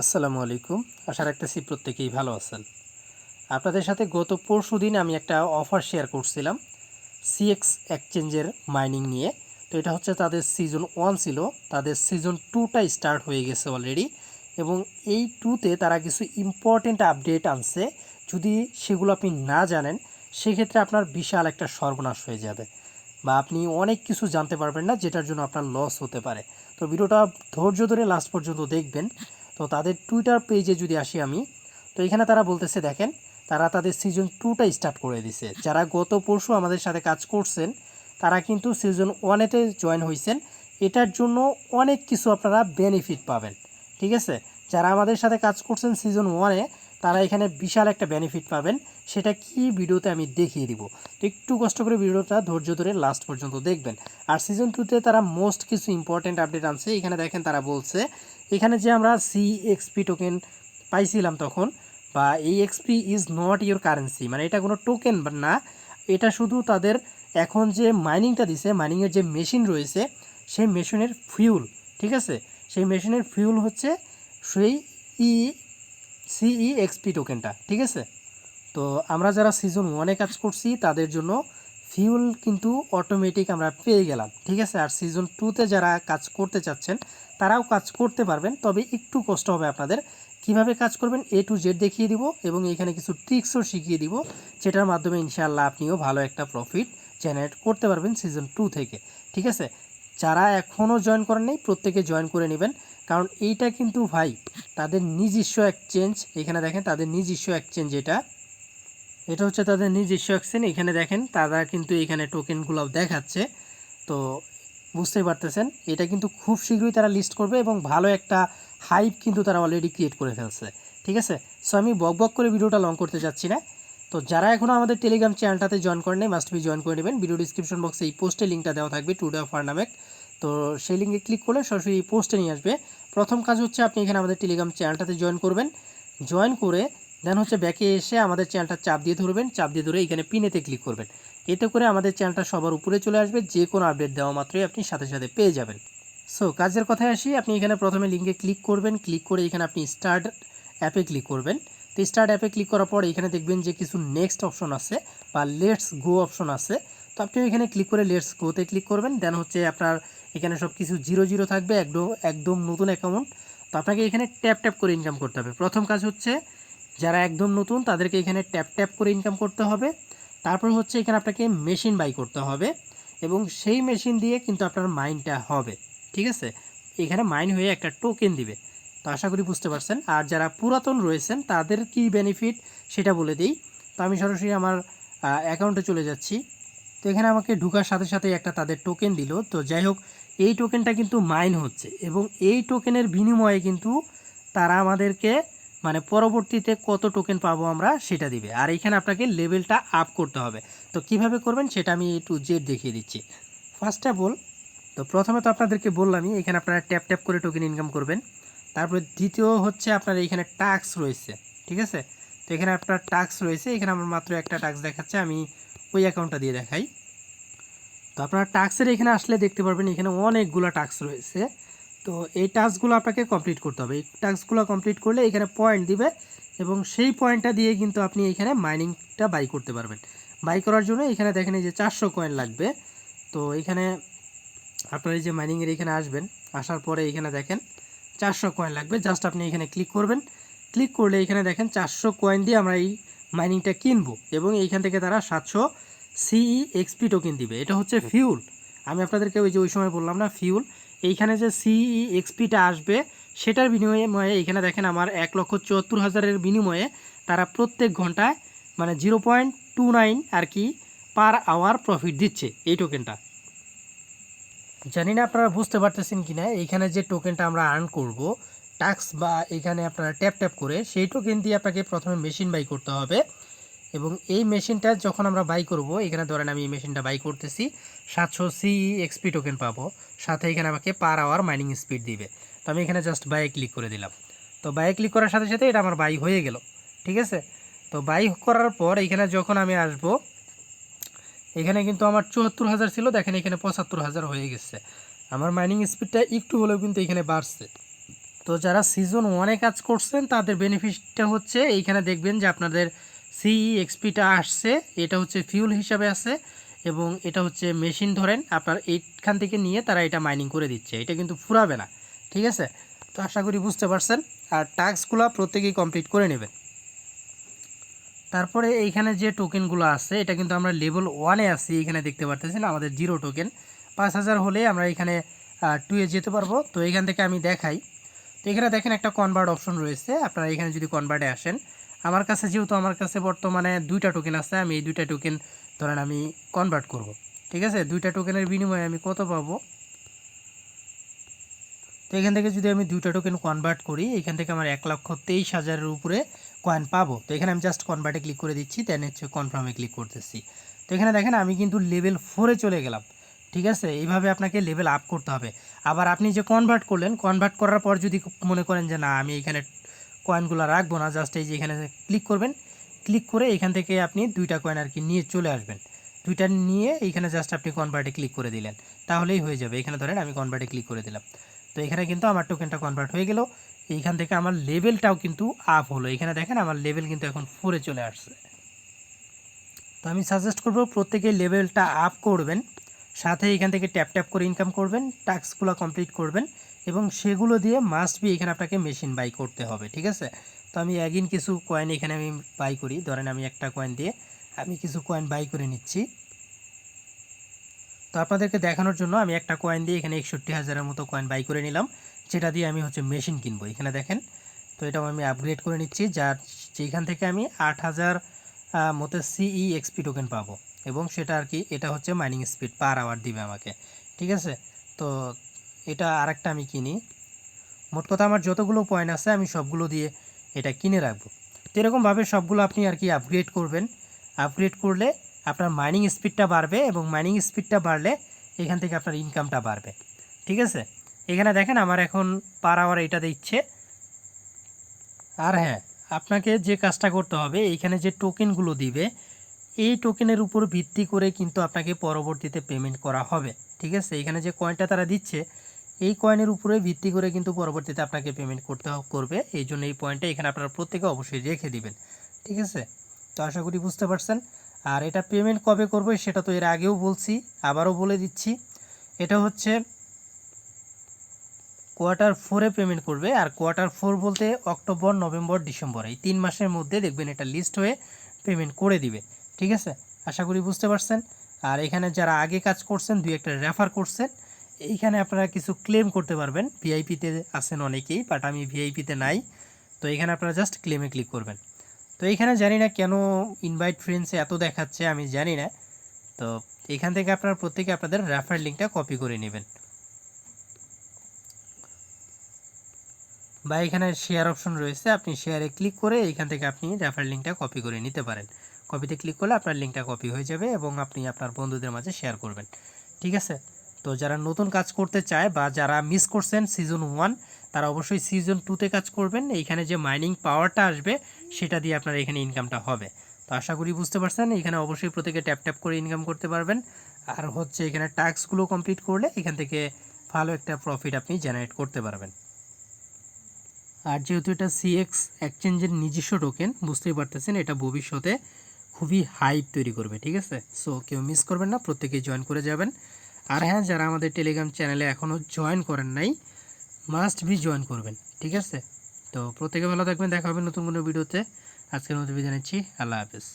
আসসালামু আলাইকুম। আশা রাখতেছি প্রত্যেকেই ভালো আছেন। আপনাদের সাথে গত পরশু দিন আমি একটা অফার শেয়ার করছিলাম সিএক্স এক্সচেঞ্জের মাইনিং নিয়ে। তো এটা হচ্ছে তাদের সিজন ওয়ান ছিল। তাদের সিজন টুটা স্টার্ট হয়ে গেছে অলরেডি এবং এই টুতে তারা কিছু ইম্পর্টেন্ট আপডেট আনছে। যদি সেগুলো আপনি না জানেন, সেক্ষেত্রে আপনার বিশাল একটা সর্বনাশ হয়ে যাবে বা আপনি অনেক কিছু জানতে পারবেন না, যেটার জন্য আপনার লস হতে পারে। তো ভিডিওটা ধৈর্য ধরে লাস্ট পর্যন্ত দেখবেন। তো তাদের টুইটার পেজে যদি আসি আমি, তো এখানে তারা বলতেছে, দেখেন, তারা তাদের সিজন টুটা স্টার্ট করে দিছে। যারা গত পরশু আমাদের সাথে কাজ করছেন, তারা কিন্তু সিজন ওয়ানেতে জয়েন হয়েছেন এটার জন্য অনেক কিছু আপনারা বেনিফিট পাবেন, ঠিক আছে? যারা আমাদের সাথে কাজ করছেন সিজন ওয়ানে তারা এখানে বিশাল একটা বেনিফিট পাবেন। সেটা কি ভিডিওতে আমি দেখিয়ে দিব। তো একটু কষ্ট করে ভিডিওটা ধৈর্য ধরে লাস্ট পর্যন্ত দেখবেন। আর সিজন টুতে তারা মোস্ট কিছু ইম্পর্টেন্ট আপডেট আনছে। এখানে দেখেন তারা বলছে এখানে যে আমরা সি এক্সপি টোকেন পাইছিলাম তখন, বা এই XP is not your currency মানে এটা কোনো টোকেন না, এটা শুধু তাদের এখন যে মাইনিংটা দিছে মাইনিংয়ের যে মেশিন রয়েছে, সেই মেশিনের ফিউল ঠিক আছে? সেই মেশিনের ফিউল হচ্ছে সেই ই সিই এক্সপি টোকেনটা ঠিক আছে? তো আমরা যারা সিজন ওয়ানে কাজ করছি, তাদের জন্য ফিউল কিন্তু অটোমেটিক আমরা পেয়ে গেলাম, ঠিক আছে? আর সিজন টুতে যারা কাজ করতে চাচ্ছেন, তারাও কাজ করতে পারবেন, তবে একটু কষ্ট হবে আপনাদের। কীভাবে কাজ করবেন এ টু জেড দেখিয়ে দিব এবং এখানে কিছু ট্রিক্সও শিখিয়ে দিব, যেটার মাধ্যমে ইনশাআল্লাহ আপনিও ভালো একটা প্রফিট জেনারেট করতে পারবেন সিজন টু থেকে, ঠিক আছে? যারা এখনও জয়েন করেন নেই, প্রত্যেকে জয়েন করে নেবেন, কারণ এইটা কিন্তু ভাই তাদের নিজস্ব এক্সচেঞ্জ এখানে দেখেন তাদের নিজস্ব এক্সচেঞ্জ এটা এটা হচ্ছে তাদের নিজস্ব এক্সচেঞ্জ এখানে দেখেন তারা কিন্তু এখানে টোকেনগুলো দেখাচ্ছে। তো বুঝতেই পারতেছেন, এটা কিন্তু খুব শীঘ্রই তারা লিস্ট করবে এবং ভালো একটা হাইপ কিন্তু তারা অলরেডি ক্রিয়েট করে ফেলছে, ঠিক আছে? সো আমি বক বক করে ভিডিওটা লং করতে যাচ্ছি না। তো যারা এখনও আমাদের টেলিগ্রাম চ্যানেলটাতে জয়েন করেন মাস্ট বি জয়েন করে নেবেন। ভিডিও ডিসক্রিপশন বক্সে এই পোস্টে লিঙ্কটা দেওয়া থাকবে টু ডে অফার নামে। তো সেই লিঙ্কে ক্লিক করলে সরাসরি এই পোস্টে নিয়ে আসবে। প্রথম কাজ হচ্ছে আপনি এখানে আমাদের টেলিগ্রাম চ্যানেলটাতে জয়েন করবেন। জয়েন করে দেন হচ্ছে ব্যাকে এসে আমাদের চ্যানেলটা চাপ দিয়ে ধরবেন, চাপ দিয়ে ধরে এখানে পিনেতে ক্লিক করবেন। এতে করে আমাদের চ্যানেলটা সবার উপরে চলে আসবে, যে কোনো আপডেট দেওয়া মাত্রই আপনি সাথে সাথে পেয়ে যাবেন। সো কাজের কথায় আসি, আপনি এখানে প্রথমে লিঙ্কে ক্লিক করবেন ক্লিক করে এখানে আপনি স্টার্ট অ্যাপে ক্লিক করবেন। তো স্টার্ট অ্যাপে ক্লিক করার পর এখানে দেখবেন যে কিছু নেক্সট অপশন আছে বা লেটস গো অপশন আছে। তো আপনি এখানে ক্লিক করে লেটস গোতে ক্লিক করবেন দেন হচ্ছে আপনার এখানে সব কিছু জিরো জিরো থাকবে, একদম একদম নতুন অ্যাকাউন্ট তো আপনাকে এখানে ট্যাপ ট্যাপ করে ইনকাম করতে হবে। প্রথম কাজ হচ্ছে যারা একদম নতুন, তাদেরকে এখানে ট্যাপ ট্যাপ করে ইনকাম করতে হবে। তারপর হচ্ছে এখানে আপনাকে মেশিন বাই করতে হবে এবং সেই মেশিন দিয়ে কিন্তু আপনার মাইনটা হবে, ঠিক আছে? এখানে মাইন হয়ে একটা টোকেন দিবে। তো আশা করি বুঝতে পারছেন। আর যারা পুরাতন রয়েছেন, তাদের কি বেনিফিট সেটা বলে দিই। তো আমি সরাসরি আমার অ্যাকাউন্টে চলে যাচ্ছি। তো এখানে আমাকে ঢুকার সাথে সাথে একটা তাদের টোকেন দিল। তো যাই হোক, এই টোকেনটা কিন্তু মাইন হচ্ছে এবং এই টোকেনের বিনিময়ে কিন্তু তারা আমাদেরকে মানে পরবর্তীতে কত টোকেন পাবো আমরা সেটা দিবে। আর এখানে আপনাকে লেভেলটা আপ করতে হবে। তো কীভাবে করবেন সেটা আমি একটু জেড দেখিয়ে দিচ্ছি। ফার্স্ট অফ অল তো প্রথমে তো আপনাদেরকে বললামই, এখানে আপনারা ট্যাপ ট্যাপ করে টোকেন ইনকাম করবেন। তারপরে দ্বিতীয় হচ্ছে আপনার এখানে টাস্ক রয়েছে, ঠিক আছে? তো এখানে আপনার টাস্ক রয়েছে, এখানে আমার মাত্র একটা টাস্ক দেখাচ্ছে, আমি ওই অ্যাকাউন্টটা দিয়ে দেখাই। তো আপনার টাস্কের এখানে আসলে দেখতে পারবেন, এখানে অনেকগুলো টাস্ক রয়েছে। তো এই টাস্কগুলো আপনাকে কমপ্লিট করতে হবে। এই টাস্কগুলো কমপ্লিট করলে এখানে পয়েন্ট দিবে এবং সেই পয়েন্টটা দিয়ে কিন্তু আপনি এখানে মাইনিংটা বাই করতে পারবেন। বাই করার জন্য এখানে দেখেন এই যে চারশো কয়েন লাগবে। তো এখানে আপনার এই যে মাইনিংয়ের এখানে আসবেন, আসার পরে এখানে দেখেন চারশো কয়েন লাগবে। জাস্ট আপনি এখানে ক্লিক করবেন। ক্লিক করলে এখানে দেখেন চারশো কয়েন দিয়ে আমরা এই মাইনিংটা কিনবো এবং এইখান থেকে তারা সাতশো সিই এক্সপি টোকেন দিবে। এটা হচ্ছে ফিউল আমি আপনাদেরকে ওই যে ওই সময় বললাম না ফিউল এইখানে যে সিই এক্সপিটা আসবে, সেটার বিনিময়ে এইখানে দেখেন আমার এক লক্ষ চুয়াত্তর হাজারের বিনিময়ে তারা প্রত্যেক ঘন্টায় মানে জিরো পয়েন্ট টু নাইন আর কি পার আওয়ার প্রফিট দিচ্ছে এই টোকেনটা জানি না আপনারা বুঝতে পারতেছেন কি না এইখানে যে টোকেনটা আমরা আর্ন করব টাক্স বা এখানে আপনারা ট্যাপ ট্যাপ করে সেই টোকেন দিয়ে আপনাকে প্রথমে মেশিন বাই করতে হবে। এবং এই মেশিনটা যখন আমরা বাই করব, এখানে ধরেন আমি এই মেশিনটা বাই করতেছি, সাতশো সি এক্সপি টোকেন পাবো। সাথে এখানে আমাকে পার আওয়ার মাইনিং স্পিড দিবে। তো আমি এখানে জাস্ট বাইয়ে ক্লিক করে দিলাম। তো বাইয়ে ক্লিক করার সাথে সাথে এটা আমার বাই হয়ে গেল। ঠিক আছে? তো বাই করার পর এখানে যখন আমি আসব, এখানে কিন্তু আমার চুয়াত্তর হাজার ছিল, দেখেন এখানে পঁচাত্তর হাজার হয়ে গেছে। আমার মাইনিং স্পিডটা একটু হলেও কিন্তু এখানে বাড়ছে। তো যারা সিজন ওয়ানে কাজ করছেন, তাদের বেনিফিটটা হচ্ছে, এইখানে দেখবেন যে আপনাদের সিই এক্সপিটা আসছে, এটা হচ্ছে ফিউল হিসাবে আছে এবং এটা হচ্ছে মেশিন ধরেন, আপনার এইখান থেকে নিয়ে তারা এটা মাইনিং করে দিচ্ছে। এটা কিন্তু ফুরাবে না, ঠিক আছে? তো আশা করি বুঝতে পারছেন। আর টাস্কগুলো প্রত্যেকেই কমপ্লিট করে নেবেন। তারপরে এইখানে যে টোকেনগুলো আছে, এটা কিন্তু আমরা লেভেল ওয়ানে আছি, এখানে দেখতে পারতেছেন আমাদের জিরো টোকেন পাঁচ হাজার হলে আমরা এখানে টুয়ে যেতে পারব। তো এখান থেকে আমি দেখাই। তো এখানে দেখেন একটা কনভার্ট অপশন রয়েছে। আপনারা এখানে যদি কনভার্টে আসেন আমার কাছে যেহেতু আমার কাছে বর্তমানে দুইটা টোকেন আছে, আমি এই দুইটা টোকেন ধরেন আমি কনভার্ট করব। ঠিক আছে? দুইটা টোকেনের বিনিময়ে আমি কত পাবো? তো এখান থেকে যদি আমি দুইটা টোকেন কনভার্ট করি, এখান থেকে আমার এক লক্ষ তেইশ হাজারের উপরে কয়েন পাবো। তো এখানে আমি জাস্ট কনভার্টে ক্লিক করে দিচ্ছি দেন হচ্ছে কনফার্মে ক্লিক করতেছি। তো এখানে দেখেন, আমি কিন্তু লেভেল ফোরে চলে গেলাম। ঠিক আছে? এইভাবে আপনাকে লেভেল আপ করতে হবে। আবার আপনি যে কনভার্ট করলেন কনভার্ট করার পর যদি মনে করেন যে না, আমি এখানে কয়েনগুলো রাখব না জাস্ট এই যে এখানে ক্লিক করবেন। ক্লিক করে এখান থেকে আপনি দুইটা কয়েন আর কি নিয়ে চলে আসবেন। দুইটা নিয়ে এইখানে জাস্ট আপনি কনভার্টে ক্লিক করে দিলেন। তাহলেই হয়ে যাবে। এখানে ধরেন আমি কনভার্টে ক্লিক করে দিলাম। তো এখানে কিন্তু আমার টোকেনটা কনভার্ট হয়ে গেল। এইখান থেকে আমার লেভেলটাও কিন্তু আপ হলো। এখানে দেখেন আমার লেভেল কিন্তু এখন ফোরে চলে আসছে। তো আমি সাজেস্ট করব প্রত্যেকে লেভেলটা আপ করবেন। সাথে এখান থেকে ট্যাপ ট্যাপ করে ইনকাম করবেন। টাস্কগুলো কমপ্লিট করবেন। এবং সেগুলো দিয়ে মাস্ট বি এখানে আপনাকে মেশিন বাই করতে হবে, ঠিক আছে? তো আমি অ্যাগিন কিছু কয়েন এখানে আমি বাই করি। ধরেন আমি একটা কয়েন দিয়ে আমি কিছু কয়েন বাই করে নিচ্ছি। তো আপনাদেরকে দেখানোর জন্য আমি একটা কয়েন দিয়ে এখানে একষট্টি হাজারের মতো কয়েন বাই করে নিলাম। যেটা দিয়ে আমি হচ্ছে মেশিন কিনবো। এখানে দেখেন, তো এটাও আমি আপগ্রেড করে নিচ্ছি। যার যেখান থেকে আমি আট হাজার মতো সিই এক্সপি টোকেন পাবো। এবং সেটা আর কি, এটা হচ্ছে মাইনিং স্পিড পার আওয়ার দিবে আমাকে, ঠিক আছে? তো এটা আরেকটা আমি কিনি। মোট কথা আমার যতগুলো পয়েন্ট আছে, আমি সবগুলো দিয়ে এটা কিনে রাখব। তো এরকমভাবে সবগুলো আপনি আর কি আপগ্রেড করবেন। আপগ্রেড করলে আপনার মাইনিং স্পিডটা বাড়বে এবং মাইনিং স্পিডটা বাড়লে এখান থেকে আপনার ইনকামটা বাড়বে। ঠিক আছে? এখানে দেখেন আমার এখন পার আওয়ার এটা দিচ্ছে। আর হ্যাঁ আপনাকে যে কাজটা করতে হবে, এইখানে যে টোকেনগুলো দিবে, এই টোকেনের উপর ভিত্তি করে কিন্তু আপনাকে পরবর্তীতে পেমেন্ট করা হবে। ঠিক আছে? এখানে যে কয়েনটা তারা দিচ্ছে এই কয়েনের উপরে ভিত্তি করে কিন্তু পরবর্তীতে আপনাকে পেমেন্ট করতে করবে। এই জন্য এই পয়েন্টটা এখানে আপনারা প্রত্যেকে অবশ্যই রেখে দিবেন। ঠিক আছে? তো আশা করি বুঝতে পারছেন। আর এটা পেমেন্ট কবে করবে সেটা তো এর আগেও বলছি, আবারও বলে দিচ্ছি। এটা হচ্ছে কোয়ার্টার ফোরে পেমেন্ট করবে। আর কোয়ার্টার ফোর বলতে অক্টোবর, নভেম্বর, ডিসেম্বর, এই তিন মাসের মধ্যে দেখবেন এটা লিস্ট হয়ে পেমেন্ট করে দিবে। ঠিক আছে? আশা করি বুঝতে পারছেন। আর এখানে যারা আগে কাজ করছেন, দুই একটা রেফার করছেন। এইখানে আপনারা কিছু ক্লেম করতে পারবেন। ভিআইপিতে আছেন অনেকেই বাট আমি ভিআইপিতে নাই। তো এখানে আপনারা জাস্ট ক্লেমে ক্লিক করবেন। তো এখানে জানি না কেন ইনভাইট ফ্রেন্ডসে এত দেখাচ্ছে, আমি জানি না। তো এখান থেকে আপনারা প্রত্যেকে আপনাদের রেফার লিঙ্কটা কপি করে নেবেন। বা এখানে শেয়ার অপশন রয়েছে, আপনি শেয়ারে ক্লিক করে এখান থেকে আপনি রেফার লিঙ্কটা কপি করে নিতে পারেন। কপিতে ক্লিক করলে আপনার লিঙ্কটা কপি হয়ে যাবে এবং আপনি আপনার বন্ধুদের মাঝে শেয়ার করবেন। ঠিক আছে? তো যারা নতুন কাজ করতে চায় বা যারা মিস করছেন সিজন ওয়ান তারা অবশ্যই সিজন টুতে কাজ করবেন। এইখানে যে মাইনিং পাওয়ারটা আসবে, সেটা দিয়ে আপনার এখানে ইনকামটা হবে। তো আশা করি বুঝতে পারছেন, এখানে অবশ্যই প্রত্যেকে ট্যাপ ট্যাপ করে ইনকাম করতে পারবেন। আর হচ্ছে এখানে টাস্কগুলো কমপ্লিট করলে এখান থেকে ভালো একটা প্রফিট আপনি জেনারেট করতে পারবেন। আর যেহেতু এটা সিএক্স এক্সচেঞ্জের নিজস্ব টোকেন বুঝতেই পারতেছেন, এটা ভবিষ্যতে খুবই হাইপ তৈরি করবে, ঠিক আছে? সো কেউ মিস করবেন না, প্রত্যেকেই জয়েন করে যাবেন। আর হ্যাঁ যারা আমাদের টেলিগ্রাম চ্যানেলে এখনও জয়েন করেন নাই মাস্ট বি জয়েন করবেন, ঠিক আছে? তো প্রত্যেকে ভালো থাকবেন, দেখা হবে নতুন কোনো ভিডিওতে আজকের মতো বিদায় নিচ্ছি, আল্লাহ হাফেজ।